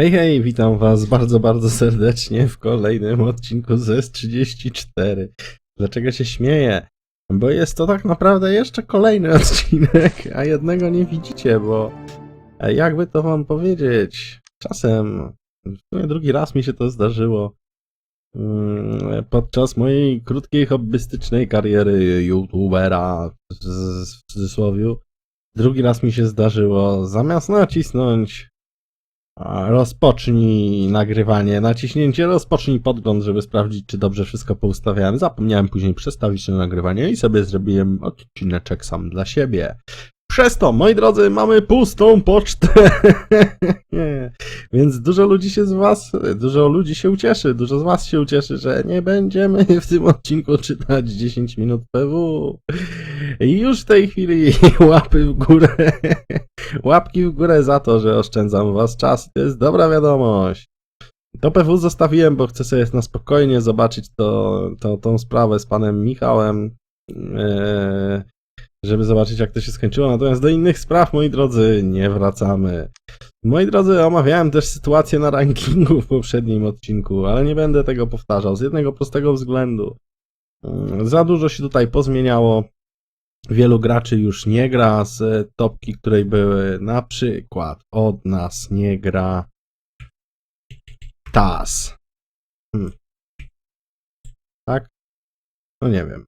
Hej, hej, witam was bardzo, bardzo serdecznie w kolejnym odcinku z S34. Dlaczego się śmieję? Bo jest to tak naprawdę jeszcze kolejny odcinek, a jednego nie widzicie, bo e, jakby to wam powiedzieć, czasem, w sumie drugi raz mi się to zdarzyło, mm, podczas mojej krótkiej hobbystycznej kariery youtubera, w cudzysłowie, drugi raz mi się zdarzyło, zamiast nacisnąć Rozpocznij nagrywanie, naciśnięcie rozpocznij podgląd, żeby sprawdzić, czy dobrze wszystko poustawiałem. Zapomniałem później przestawić to nagrywanie i sobie zrobiłem odcineczek sam dla siebie. Przez to, moi drodzy, mamy pustą pocztę. Więc dużo ludzi się z was, dużo ludzi się ucieszy, dużo z was się ucieszy, że nie będziemy w tym odcinku czytać 10 minut PW. I już w tej chwili łapy w górę. Łapki w górę za to, że oszczędzam was czas. To jest dobra wiadomość. To PW zostawiłem, bo chcę sobie na spokojnie zobaczyć to, to, tą sprawę z panem Michałem, eee, żeby zobaczyć jak to się skończyło. Natomiast do innych spraw, moi drodzy, nie wracamy. Moi drodzy, omawiałem też sytuację na rankingu w poprzednim odcinku, ale nie będę tego powtarzał z jednego prostego względu. Mm, Za dużo się tutaj pozmieniało. Wielu graczy już nie gra z topki, której były. Na przykład od nas nie gra TAS. Hmm. Tak? No nie wiem.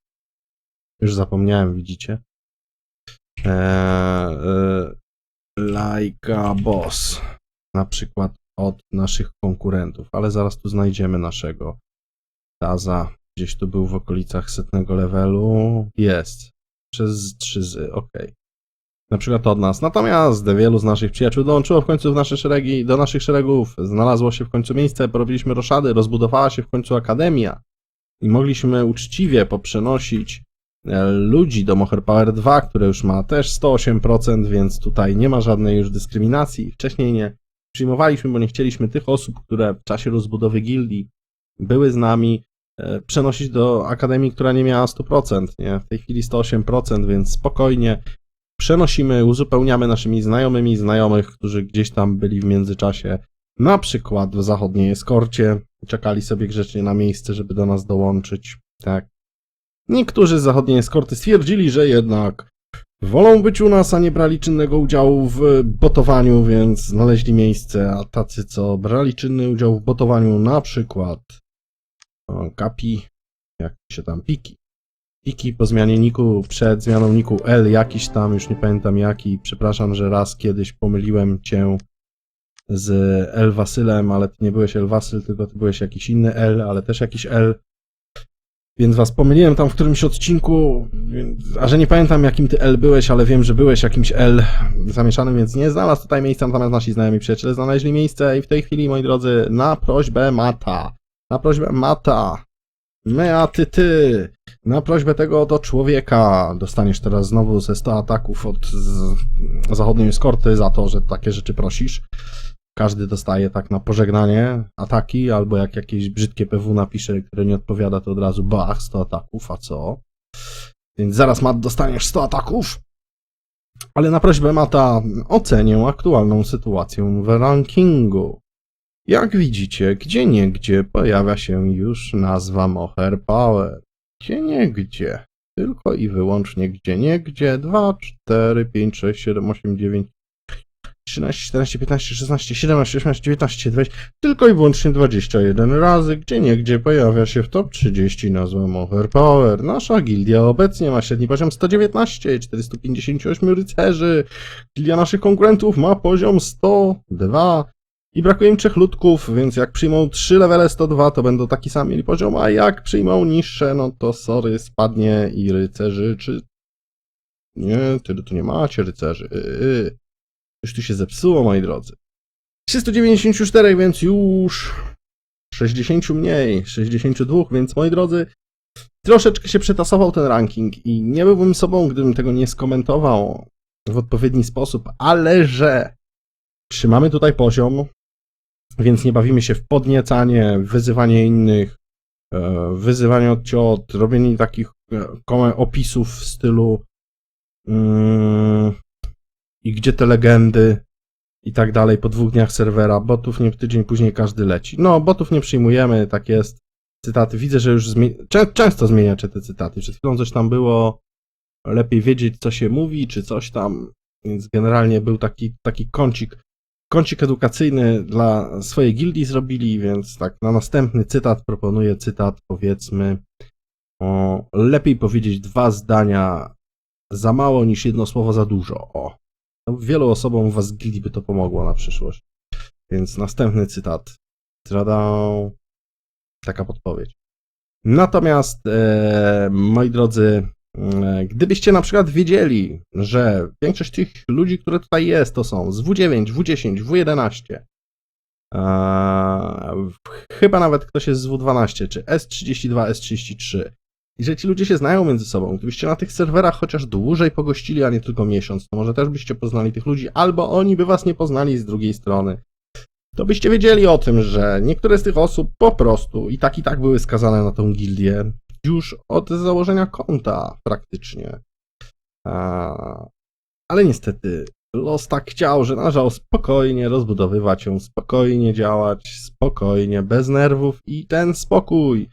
Już zapomniałem, widzicie? Eee, e, Laika Boss. Na przykład od naszych konkurentów, ale zaraz tu znajdziemy naszego Taza. Gdzieś tu był w okolicach setnego levelu. Jest. Przez trzy zy, okej. Na przykład od nas. Natomiast wielu z naszych przyjaciół dołączyło w końcu w nasze szeregi, do naszych szeregów. Znalazło się w końcu miejsce, porobiliśmy roszady, rozbudowała się w końcu akademia. I mogliśmy uczciwie poprzenosić ludzi do Moher Power 2, które już ma też 108%, więc tutaj nie ma żadnej już dyskryminacji. Wcześniej nie przyjmowaliśmy, bo nie chcieliśmy tych osób, które w czasie rozbudowy gildii były z nami, e, przenosić do akademii, która nie miała 100%, nie? W tej chwili 108%, więc spokojnie przenosimy, uzupełniamy naszymi znajomymi znajomych, którzy gdzieś tam byli w międzyczasie, na przykład w zachodniej eskorcie, czekali sobie grzecznie na miejsce, żeby do nas dołączyć, tak. Niektórzy z zachodniej eskorty stwierdzili, że jednak wolą być u nas, a nie brali czynnego udziału w botowaniu, więc znaleźli miejsce, a tacy, co brali czynny udział w botowaniu, na przykład Kapi, jak się tam, Piki. Piki po zmianie niku, przed zmianą niku L jakiś tam, już nie pamiętam jaki, przepraszam, że raz kiedyś pomyliłem cię z El Wasylem, ale ty nie byłeś El Wasyl, tylko ty byłeś jakiś inny L, ale też jakiś L. Więc was pomyliłem tam w którymś odcinku, a że nie pamiętam jakim ty L byłeś, ale wiem, że byłeś jakimś L zamieszanym, więc nie znalazł tutaj miejsca, natomiast nasi znajomi przyjaciele znaleźli miejsce i w tej chwili, moi drodzy, na prośbę Mata, na prośbę Mata, my, a ty, ty, na prośbę tego oto człowieka. Dostaniesz teraz znowu ze 100 ataków od zachodniej eskorty za to, że takie rzeczy prosisz. Każdy dostaje tak na pożegnanie ataki, albo jak jakieś brzydkie PW napisze, które nie odpowiada, to od razu bach, 100 ataków, a co? Więc zaraz Mat dostaniesz 100 ataków. Ale na prośbę Mata ocenię aktualną sytuację w rankingu. Jak widzicie, gdzie niegdzie pojawia się już nazwa Moher Power. Gdzie niegdzie. Tylko i wyłącznie gdzie niegdzie. 2, 4, 5, 6, 7, 8, 9, 13, 14, 15, 16, 17, 18, 19, 20. Tylko i wyłącznie 21 razy. Gdzie niegdzie pojawia się w top 30 nazwa Moher Power. Nasza gildia obecnie ma średni poziom 119, 458 rycerzy. Gildia naszych konkurentów ma poziom 102. I brakuje im trzech ludków, więc jak przyjmą 3 levele 102, to będą taki sam mieli poziom, a jak przyjmą niższe, no to sorry, spadnie i rycerzy, czy... Nie, tyle tu nie macie rycerzy. Yy. Coś tu się zepsuło, moi drodzy. 394, więc już 60 mniej, 62, więc moi drodzy, troszeczkę się przetasował ten ranking i nie byłbym sobą, gdybym tego nie skomentował w odpowiedni sposób, ale że trzymamy tutaj poziom, więc nie bawimy się w podniecanie, wyzywanie innych, e, wyzywanie od ciot, robienie takich e, opisów w stylu mm, i gdzie te legendy, i tak dalej po dwóch dniach serwera, botów nie tydzień później każdy leci. No, botów nie przyjmujemy, tak jest. Cytaty, widzę, że już czę- często zmieniacie te cytaty. Przed chwilą coś tam było, lepiej wiedzieć, co się mówi, czy coś tam, więc generalnie był taki, taki kącik, kącik edukacyjny dla swojej gildii zrobili, więc tak, na następny cytat proponuję cytat, powiedzmy, o, lepiej powiedzieć dwa zdania za mało niż jedno słowo za dużo. O. No, wielu osobom gildii by to pomogło na przyszłość. Więc następny cytat. Tada. Taka podpowiedź. Natomiast, e, moi drodzy, e, gdybyście na przykład wiedzieli, że większość tych ludzi, które tutaj jest, to są z W9, W10, W11, e, chyba nawet ktoś jest z W12, czy S32, S33, i że ci ludzie się znają między sobą. Gdybyście na tych serwerach chociaż dłużej pogościli, a nie tylko miesiąc, to może też byście poznali tych ludzi, albo oni by was nie poznali z drugiej strony. To byście wiedzieli o tym, że niektóre z tych osób po prostu i tak i tak były skazane na tą gildię już od założenia konta praktycznie. Ale niestety los tak chciał, że należało spokojnie rozbudowywać ją, spokojnie działać, spokojnie, bez nerwów i ten spokój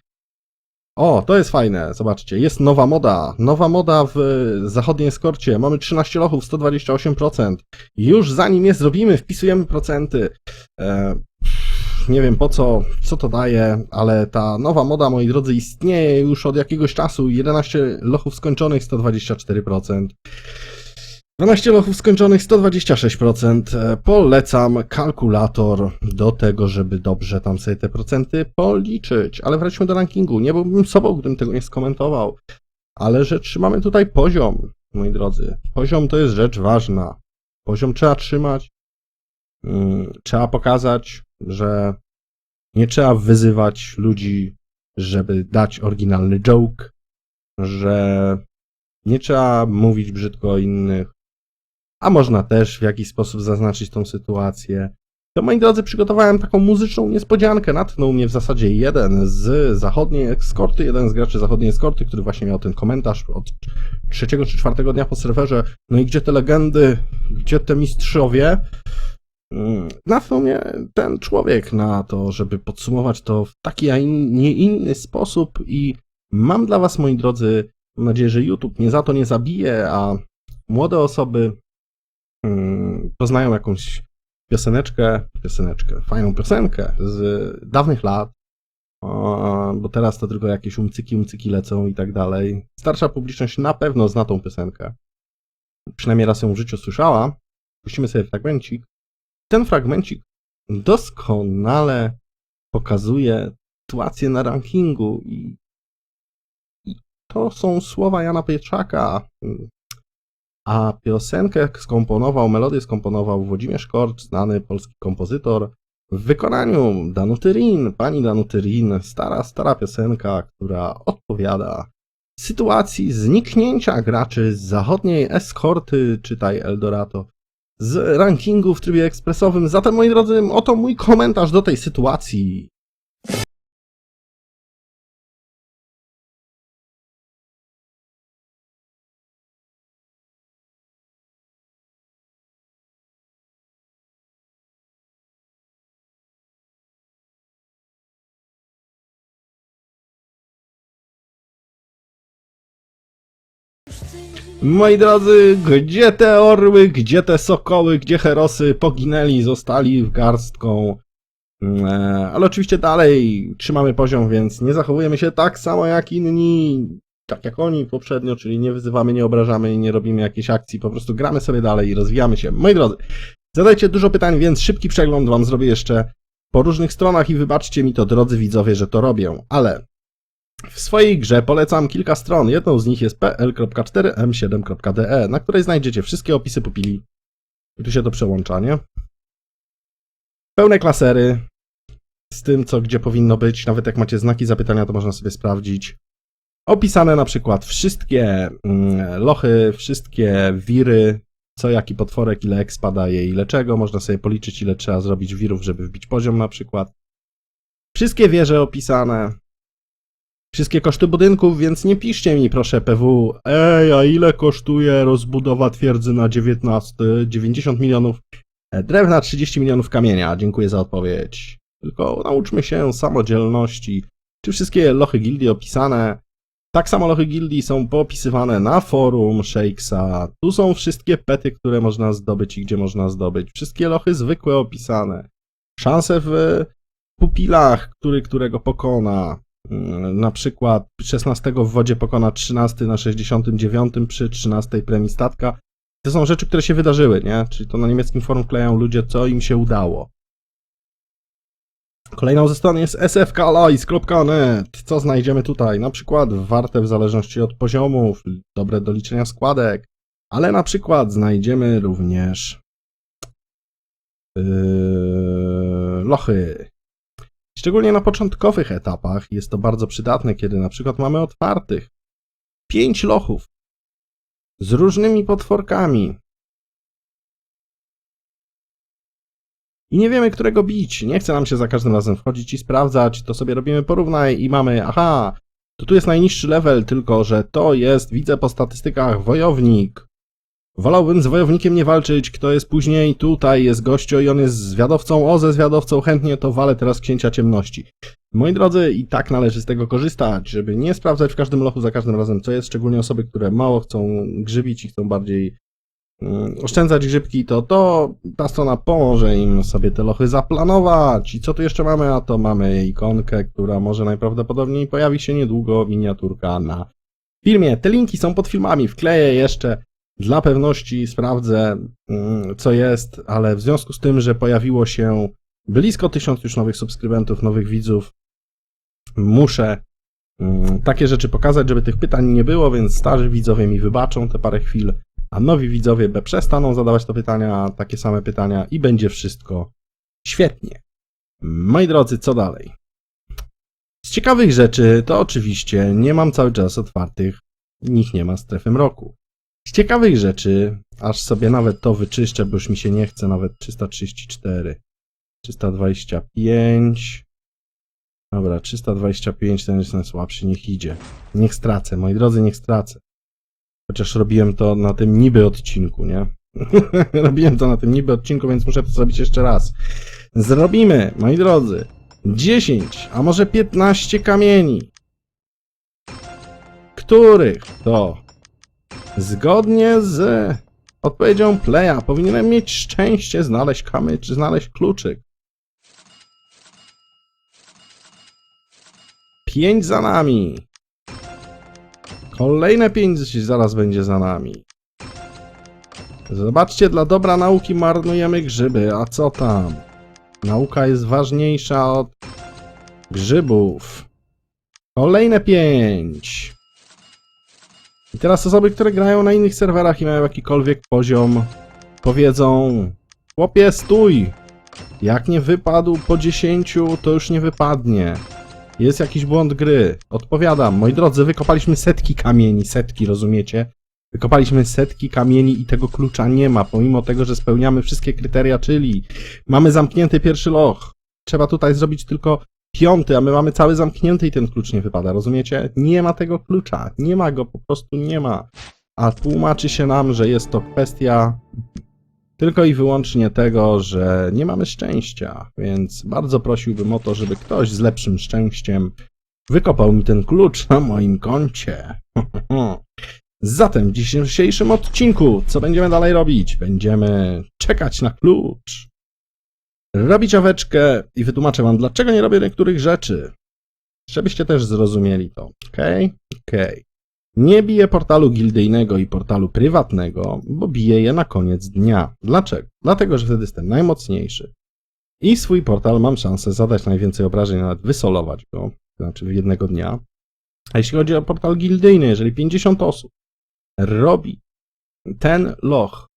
o, to jest fajne, zobaczcie, jest nowa moda, nowa moda w zachodniej eskorcie, mamy 13 lochów, 128%, już zanim je zrobimy, wpisujemy procenty, e, nie wiem po co, co to daje, ale ta nowa moda, moi drodzy, istnieje już od jakiegoś czasu, 11 lochów skończonych, 124%, 12 lochów skończonych, 126%. E, Polecam kalkulator do tego, żeby dobrze tam sobie te procenty policzyć. Ale wróćmy do rankingu. Nie byłbym sobą, gdybym tego nie skomentował. Ale że trzymamy tutaj poziom, moi drodzy. Poziom to jest rzecz ważna. Poziom trzeba trzymać. Mm, Trzeba pokazać, że nie trzeba wyzywać ludzi, żeby dać oryginalny joke, że nie trzeba mówić brzydko o innych, a można też w jakiś sposób zaznaczyć tą sytuację. To moi drodzy, przygotowałem taką muzyczną niespodziankę. Natknął mnie w zasadzie jeden z zachodniej eskorty, jeden z graczy zachodniej eskorty, który właśnie miał ten komentarz od trzeciego czy czwartego dnia po serwerze. No i gdzie te legendy, gdzie te mistrzowie? Mm, Natknął mnie ten człowiek na to, żeby podsumować to w taki, a in, nie inny sposób i mam dla was, moi drodzy, mam nadzieję, że YouTube mnie za to nie zabije, a młode osoby poznają jakąś pioseneczkę, pioseneczkę, fajną piosenkę z dawnych lat, bo teraz to tylko jakieś umcyki, umcyki lecą i tak dalej. Starsza publiczność na pewno zna tą piosenkę. Przynajmniej raz ją w życiu słyszała. Puścimy sobie fragmencik. Ten fragmencik doskonale pokazuje sytuację na rankingu i, i to są słowa Jana Pietrzaka, a piosenkę skomponował, melodię skomponował Włodzimierz Korcz, znany polski kompozytor, w wykonaniu Danuty Rin, pani Danuty Rin, stara, stara piosenka, która odpowiada sytuacji zniknięcia graczy z zachodniej eskorty, czytaj Eldorado, z rankingu w trybie ekspresowym. Zatem, moi drodzy, oto mój komentarz do tej sytuacji. Moi drodzy, gdzie te orły, gdzie te sokoły, gdzie herosy poginęli, zostali w garstką. Mm, e, Ale oczywiście dalej trzymamy poziom, więc nie zachowujemy się tak samo jak inni, tak jak oni poprzednio, czyli nie wyzywamy, nie obrażamy nie robimy jakiejś akcji, po prostu gramy sobie dalej i rozwijamy się. Moi drodzy, zadajcie dużo pytań, więc szybki przegląd wam zrobię jeszcze po różnych stronach i wybaczcie mi to, drodzy widzowie, że to robię, ale w swojej grze polecam kilka stron. Jedną z nich jest pl.4m7.de, na której znajdziecie wszystkie opisy pupili. I tu się to przełącza, nie? Pełne klasery z tym, co gdzie powinno być. Nawet jak macie znaki zapytania, to można sobie sprawdzić. Opisane na przykład wszystkie mm, lochy, wszystkie wiry, co jaki potworek, ile expa daje, ile czego. Można sobie policzyć, ile trzeba zrobić wirów, żeby wbić poziom na przykład. Wszystkie wieże opisane, wszystkie koszty budynków, więc nie piszcie mi proszę PW, ej, a ile kosztuje rozbudowa twierdzy na 19, 90 milionów. E, Drewna 30 milionów kamienia. Dziękuję za odpowiedź. Tylko nauczmy się samodzielności. Czy wszystkie lochy gildii opisane? Tak samo lochy gildii są poopisywane na forum Shakesa. Tu są wszystkie pety, które można zdobyć i gdzie można zdobyć. Wszystkie lochy zwykłe opisane. Szanse w pupilach, który którego pokona. Mm, Na przykład 16 w wodzie pokona 13 na 69 przy 13 premii statka. To są rzeczy, które się wydarzyły, nie? Czyli to na niemieckim forum kleją ludzie, co im się udało. Kolejną ze stron jest sfkalais.net. Co znajdziemy tutaj? Na przykład warte w zależności od poziomów, dobre do liczenia składek, ale na przykład znajdziemy również yy, lochy. Szczególnie na początkowych etapach jest to bardzo przydatne, kiedy na przykład mamy otwartych 5 lochów z różnymi potworkami. I nie wiemy, którego bić. Nie chce nam się za każdym razem wchodzić i sprawdzać. To sobie robimy porównaj i mamy, aha, to tu jest najniższy level, tylko że to jest, widzę po statystykach, wojownik. Wolałbym z wojownikiem nie walczyć, kto jest później, tutaj jest gościo i on jest zwiadowcą, o ze zwiadowcą, chętnie to walę teraz księcia ciemności. Moi drodzy, i tak należy z tego korzystać, żeby nie sprawdzać w każdym lochu za każdym razem, co jest, szczególnie osoby, które mało chcą grzybić i chcą bardziej mm, oszczędzać grzybki, to to ta strona pomoże im sobie te lochy zaplanować. I co tu jeszcze mamy? A to mamy ikonkę, która może najprawdopodobniej pojawi się niedługo, miniaturka na filmie. Te linki są pod filmami, wkleję jeszcze dla pewności, sprawdzę mm, co jest, ale w związku z tym, że pojawiło się blisko tysiąc już nowych subskrybentów, nowych widzów, muszę mm, takie rzeczy pokazać, żeby tych pytań nie było, więc starzy widzowie mi wybaczą te parę chwil, a nowi widzowie be przestaną zadawać to pytania, takie same pytania i będzie wszystko świetnie. Moi drodzy, co dalej? Z ciekawych rzeczy to oczywiście nie mam cały czas otwartych, nikt nie ma strefy mroku. Z ciekawych rzeczy, aż sobie nawet to wyczyszczę, bo już mi się nie chce, nawet 334, 325, Dobra, 325 ten jest najsłabszy, niech idzie. Niech stracę, moi drodzy, niech stracę. Chociaż robiłem to na tym niby odcinku, nie? robiłem to na tym niby odcinku, więc muszę to zrobić jeszcze raz. Zrobimy, moi drodzy, 10, a może 15 kamieni. Których to zgodnie z odpowiedzią Playa powinienem mieć szczęście znaleźć kamycz, znaleźć kluczyk. Pięć za nami. Kolejne pięć zaraz będzie za nami. Zobaczcie, dla dobra nauki marnujemy grzyby, a co tam? Nauka jest ważniejsza od grzybów. Kolejne pięć. I teraz osoby, które grają na innych serwerach i mają jakikolwiek poziom, powiedzą: Chłopie, stój! Jak nie wypadł po 10, to już nie wypadnie. Jest jakiś błąd gry. Odpowiadam, moi drodzy, wykopaliśmy setki kamieni, setki, rozumiecie? Wykopaliśmy setki kamieni i tego klucza nie ma, pomimo tego, że spełniamy wszystkie kryteria, czyli mamy zamknięty pierwszy loch. Trzeba tutaj zrobić tylko piąty, a my mamy cały zamknięty i ten klucz nie wypada, rozumiecie? Nie ma tego klucza, nie ma go, po prostu nie ma. A tłumaczy się nam, że jest to kwestia tylko i wyłącznie tego, że nie mamy szczęścia, więc bardzo prosiłbym o to, żeby ktoś z lepszym szczęściem wykopał mi ten klucz na moim koncie. Zatem w dzisiejszym odcinku, co będziemy dalej robić? Będziemy czekać na klucz. Robić aweczkę i wytłumaczę wam, dlaczego nie robię niektórych rzeczy. Żebyście też zrozumieli to, ok? Ok. Nie biję portalu gildyjnego i portalu prywatnego, bo biję je na koniec dnia. Dlaczego? Dlatego, że wtedy jestem najmocniejszy. I swój portal mam szansę zadać najwięcej obrażeń, nawet wysolować go, to znaczy w jednego dnia. A jeśli chodzi o portal gildyjny, jeżeli 50 osób robi ten loch,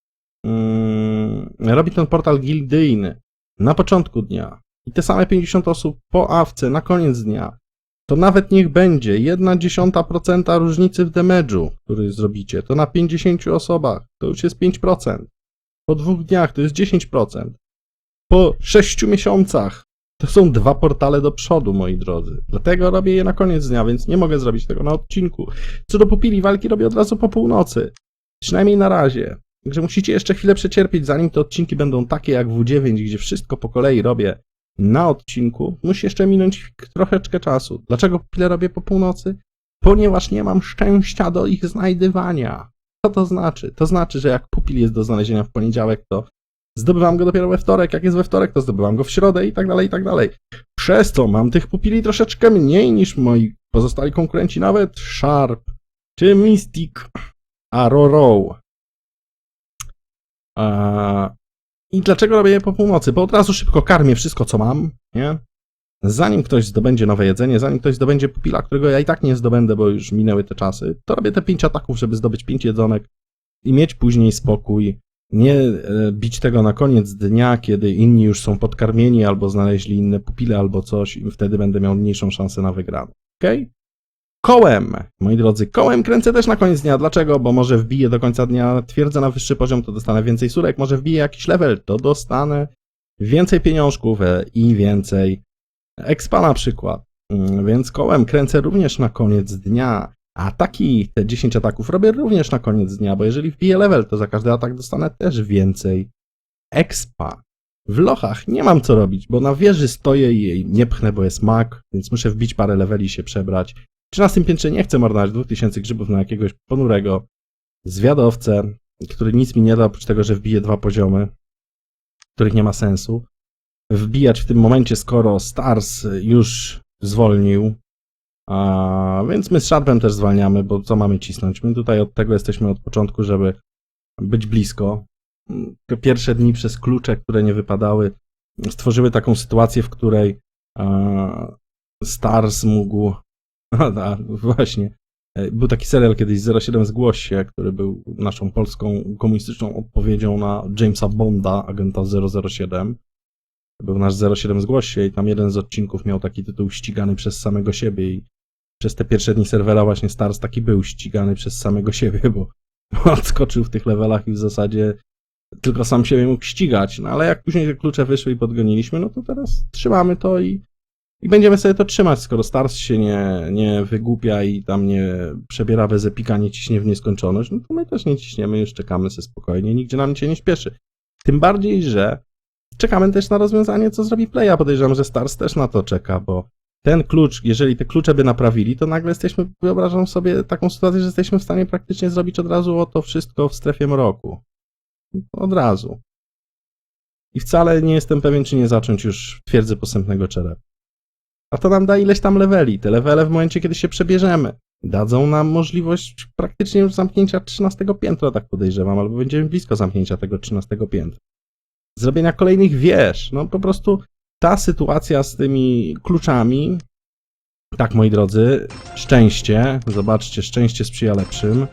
mm, robi ten portal gildyjny na początku dnia i te same 50 osób po awce na koniec dnia, to nawet niech będzie 1 dziesiąta procenta różnicy w damage'u, który zrobicie, to na 50 osobach to już jest 5%. Po dwóch dniach to jest 10%. Po 6 miesiącach to są dwa portale do przodu, moi drodzy. Dlatego robię je na koniec dnia, więc nie mogę zrobić tego na odcinku. Co do pupili walki robię od razu po północy. Przynajmniej na razie. Także musicie jeszcze chwilę przecierpieć, zanim te odcinki będą takie jak W9, gdzie wszystko po kolei robię na odcinku. Musi jeszcze minąć troszeczkę czasu. Dlaczego pupile robię po północy? Ponieważ nie mam szczęścia do ich znajdywania. Co to znaczy? To znaczy, że jak pupil jest do znalezienia w poniedziałek, to zdobywam go dopiero we wtorek. Jak jest we wtorek, to zdobywam go w środę i tak dalej, i tak dalej. Przez to mam tych pupili troszeczkę mniej niż moi pozostali konkurenci, nawet Sharp czy Mystic, a Roro. A... I dlaczego robię je po północy? Bo od razu szybko karmię wszystko, co mam, nie? Zanim ktoś zdobędzie nowe jedzenie, zanim ktoś zdobędzie pupila, którego ja i tak nie zdobędę, bo już minęły te czasy, to robię te pięć ataków, żeby zdobyć pięć jedzonek i mieć później spokój. Nie e, bić tego na koniec dnia, kiedy inni już są podkarmieni albo znaleźli inne pupile albo coś i wtedy będę miał mniejszą szansę na wygraną. Okej? Kołem, moi drodzy, kołem kręcę też na koniec dnia. Dlaczego? Bo może wbiję do końca dnia twierdzę na wyższy poziom, to dostanę więcej surek, może wbiję jakiś level, to dostanę więcej pieniążków e, i więcej expa na przykład. Mm, Więc kołem kręcę również na koniec dnia. Ataki, te 10 ataków robię również na koniec dnia, bo jeżeli wbiję level, to za każdy atak dostanę też więcej expa. W lochach nie mam co robić, bo na wieży stoję i jej nie pchnę, bo jest mak, więc muszę wbić parę leveli się przebrać. W 13 piętrze nie chcę marnować 2000 grzybów na jakiegoś ponurego zwiadowcę, który nic mi nie da, oprócz tego, że wbije dwa poziomy, których nie ma sensu. Wbijać w tym momencie, skoro Stars już zwolnił, a, więc my z Sharpem też zwalniamy, bo co mamy cisnąć? My tutaj od tego jesteśmy od początku, żeby być blisko. Te pierwsze dni przez klucze, które nie wypadały, stworzyły taką sytuację, w której a, Stars mógł. A, a, właśnie. E, Był taki serial kiedyś 07 Zgłoś się, który był naszą polską komunistyczną odpowiedzią na Jamesa Bonda, agenta 007. To Był nasz 07 Zgłoś się i tam jeden z odcinków miał taki tytuł ścigany przez samego siebie i przez te pierwsze dni serwera właśnie Stars taki był ścigany przez samego siebie, bo odskoczył w tych levelach i w zasadzie tylko sam siebie mógł ścigać, no ale jak później te klucze wyszły i podgoniliśmy, no to teraz trzymamy to i, i będziemy sobie to trzymać, skoro Stars się nie, nie wygłupia i tam nie przebiera bez epika, nie ciśnie w nieskończoność, no to my też nie ciśniemy, już czekamy sobie spokojnie, nigdzie nam się nie śpieszy. Tym bardziej, że czekamy też na rozwiązanie, co zrobi Playa. Podejrzewam, że Stars też na to czeka, bo ten klucz, jeżeli te klucze by naprawili, to nagle jesteśmy, wyobrażam sobie taką sytuację, że jesteśmy w stanie praktycznie zrobić od razu o to wszystko w strefie mroku. Od razu. I wcale nie jestem pewien, czy nie zacząć już twierdzy posępnego czerepa. A to nam da ileś tam leveli. Te levele w momencie, kiedy się przebierzemy, dadzą nam możliwość praktycznie już zamknięcia 13 piętra, tak podejrzewam, albo będziemy blisko zamknięcia tego 13 piętra. Zrobienia kolejnych wież. No po prostu ta sytuacja z tymi kluczami. Tak, moi drodzy, szczęście. Zobaczcie, szczęście sprzyja lepszym.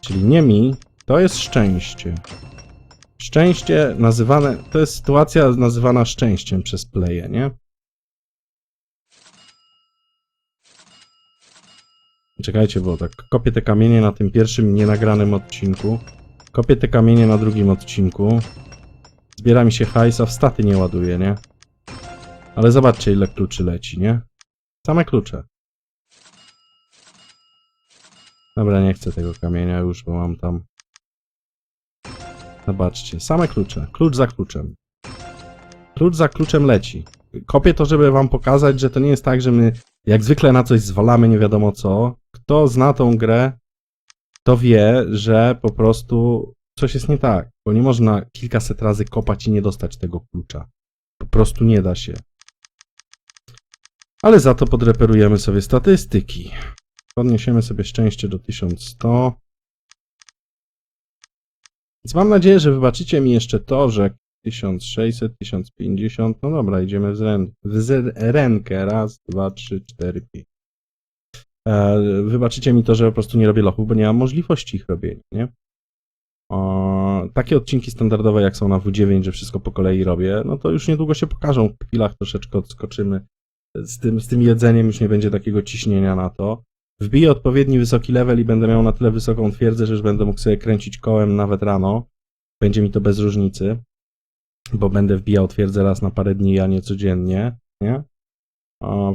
Czyli nie mi, to jest szczęście. Szczęście nazywane, to jest sytuacja nazywana szczęściem przez playe, nie? Czekajcie, bo tak kopię te kamienie na tym pierwszym nienagranym odcinku. Kopię te kamienie na drugim odcinku. Zbiera mi się hajs, a w staty nie ładuje, nie? Ale zobaczcie, ile kluczy leci, nie? Same klucze. Dobra, nie chcę tego kamienia już, bo mam tam... Zobaczcie, same klucze. Klucz za kluczem. Klucz za kluczem leci. Kopię to, żeby wam pokazać, że to nie jest tak, że my jak zwykle na coś zwalamy nie wiadomo co. Kto zna tą grę, to wie, że po prostu coś jest nie tak. Bo nie można kilkaset razy kopać i nie dostać tego klucza. Po prostu nie da się. Ale za to podreperujemy sobie statystyki. Podniesiemy sobie szczęście do 1100. Więc mam nadzieję, że wybaczycie mi jeszcze to, że 1600, 1050. No dobra, idziemy w, zren, w zrenkę. Raz, dwa, trzy, cztery, pięć. E, wybaczycie mi to, że po prostu nie robię lochów, bo nie mam możliwości ich robienia, nie? O, takie odcinki standardowe, jak są na W9, że wszystko po kolei robię, no to już niedługo się pokażą. W chwilach troszeczkę odskoczymy. Z tym, z tym jedzeniem już nie będzie takiego ciśnienia na to. Wbiję odpowiedni wysoki level i będę miał na tyle wysoką twierdzę, że już będę mógł sobie kręcić kołem nawet rano. Będzie mi to bez różnicy, bo będę wbijał twierdzę raz na parę dni, a nie codziennie, nie?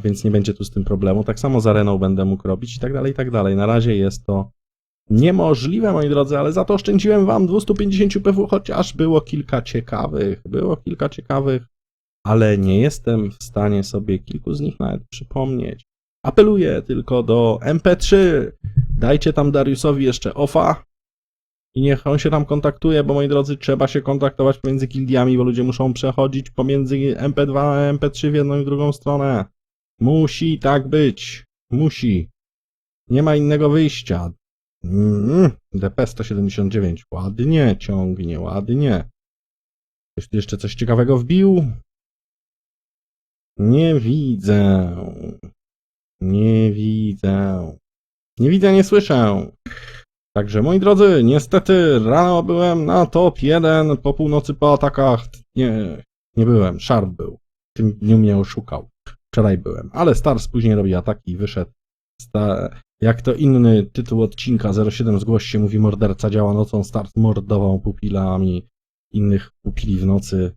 Więc nie będzie tu z tym problemu. Tak samo z areną będę mógł robić i tak dalej, i tak dalej. Na razie jest to Niemożliwe, moi drodzy, ale za to oszczędziłem wam 250 PW, chociaż było kilka ciekawych, było kilka ciekawych, ale nie jestem w stanie sobie kilku z nich nawet przypomnieć. Apeluję tylko do MP3. Dajcie tam Dariusowi jeszcze ofa i niech on się tam kontaktuje, bo moi drodzy, trzeba się kontaktować pomiędzy gildiami, bo ludzie muszą przechodzić pomiędzy MP2 a MP3 w jedną i drugą stronę. Musi tak być. Musi. Nie ma innego wyjścia. Mm, DP 179. Ładnie ciągnie, ładnie. Ktoś tu jeszcze coś ciekawego wbił? Nie widzę. Nie widzę. Nie widzę, nie słyszę. Także moi drodzy, niestety rano byłem na top 1, po północy po atakach nie, nie byłem, Sharp był. W tym dniu mnie oszukał. Wczoraj byłem, ale Stars później robi ataki i wyszedł. Sta jak to inny tytuł odcinka 07 zgłoś się mówi morderca działa nocą, Stars mordował pupilami innych pupili w nocy.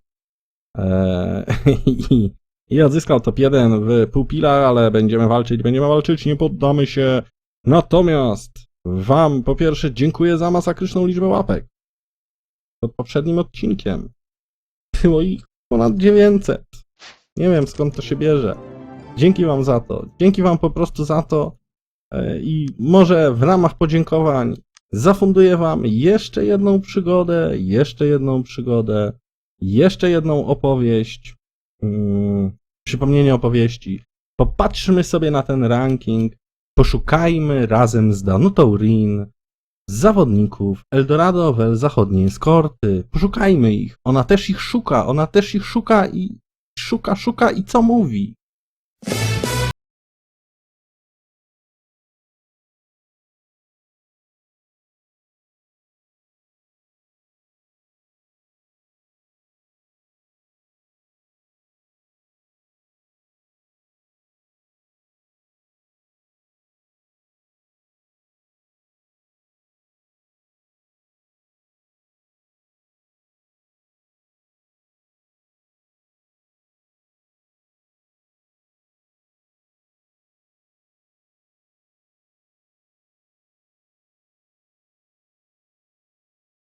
Eee, i, I odzyskał top 1 w pupilach, ale będziemy walczyć, będziemy walczyć, nie poddamy się. Natomiast Wam po pierwsze dziękuję za masakryczną liczbę łapek. Pod poprzednim odcinkiem było ich ponad 900. Nie wiem skąd to się bierze. Dzięki Wam za to. Dzięki Wam po prostu za to. E, I może w ramach podziękowań zafunduję Wam jeszcze jedną przygodę, jeszcze jedną przygodę, jeszcze jedną opowieść. Mm, przypomnienie opowieści. Popatrzmy sobie na ten ranking. Poszukajmy razem z Danutą Rin zawodników Eldorado Wel zachodniej eskorty. Poszukajmy ich. Ona też ich szuka. Ona też ich szuka i szuka, szuka i co mówi?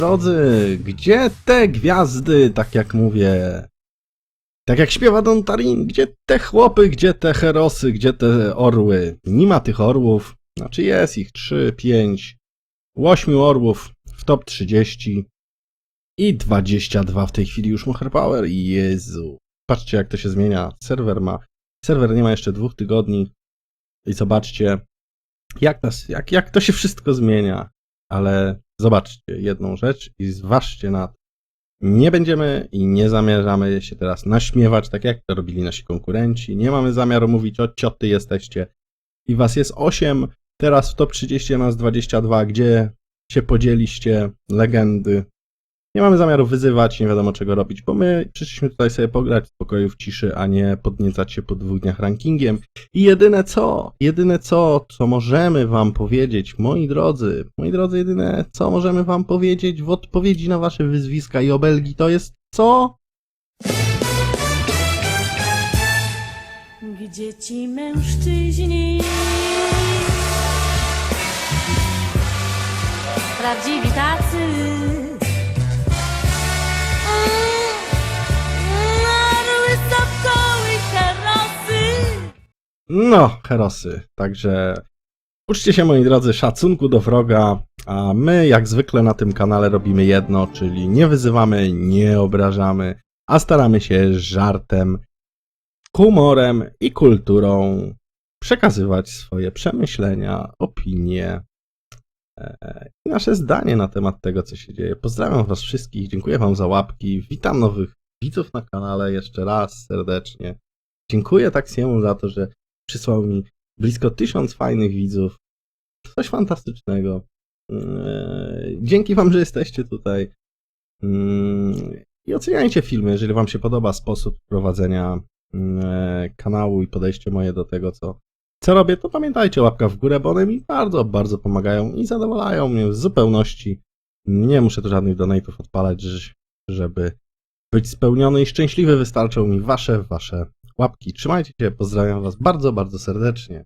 Drodzy, gdzie te gwiazdy, tak jak mówię? Tak jak śpiewa Don Tarin, gdzie te chłopy, gdzie te herosy, gdzie te orły? Nie ma tych orłów. Znaczy jest ich 3, 5, 8 orłów w top 30 i 22 w tej chwili już Moher Power. Jezu. Patrzcie jak to się zmienia. Serwer ma. Serwer nie ma jeszcze dwóch tygodni. I zobaczcie, jak, nas, jak, jak to się wszystko zmienia. Ale zobaczcie jedną rzecz i zważcie na to. Nie będziemy i nie zamierzamy się teraz naśmiewać, tak jak to robili nasi konkurenci. Nie mamy zamiaru mówić o cioty jesteście. I was jest 8, teraz w top 30 nas 22, gdzie się podzieliście, legendy. Nie mamy zamiaru wyzywać, nie wiadomo czego robić, bo my przyszliśmy tutaj sobie pograć w spokoju, w ciszy, a nie podniecać się po dwóch dniach rankingiem. I jedyne co, jedyne co, co możemy wam powiedzieć, moi drodzy, moi drodzy, jedyne co możemy wam powiedzieć w odpowiedzi na wasze wyzwiska i obelgi, to jest co? Gdzie ci mężczyźni? Prawdziwi tacy. No, herosy, także uczcie się, moi drodzy, szacunku do wroga, a my, jak zwykle na tym kanale robimy jedno, czyli nie wyzywamy, nie obrażamy, a staramy się żartem, humorem i kulturą przekazywać swoje przemyślenia, opinie e, i nasze zdanie na temat tego, co się dzieje. Pozdrawiam Was wszystkich, dziękuję Wam za łapki, witam nowych widzów na kanale jeszcze raz serdecznie. Dziękuję Taksiemu za to, że przysłał mi blisko tysiąc fajnych widzów. Coś fantastycznego. Eee, Dzięki Wam, że jesteście tutaj. Mm, I oceniajcie filmy, jeżeli Wam się podoba sposób prowadzenia mm, kanału i podejście moje do tego, co, co robię, to pamiętajcie, łapka w górę, bo one mi bardzo, bardzo pomagają i zadowalają mnie w zupełności. Nie muszę tu żadnych donate'ów odpalać, żeby być spełniony i szczęśliwy. Wystarczą mi wasze, wasze łapki. Trzymajcie się, pozdrawiam was bardzo, bardzo serdecznie.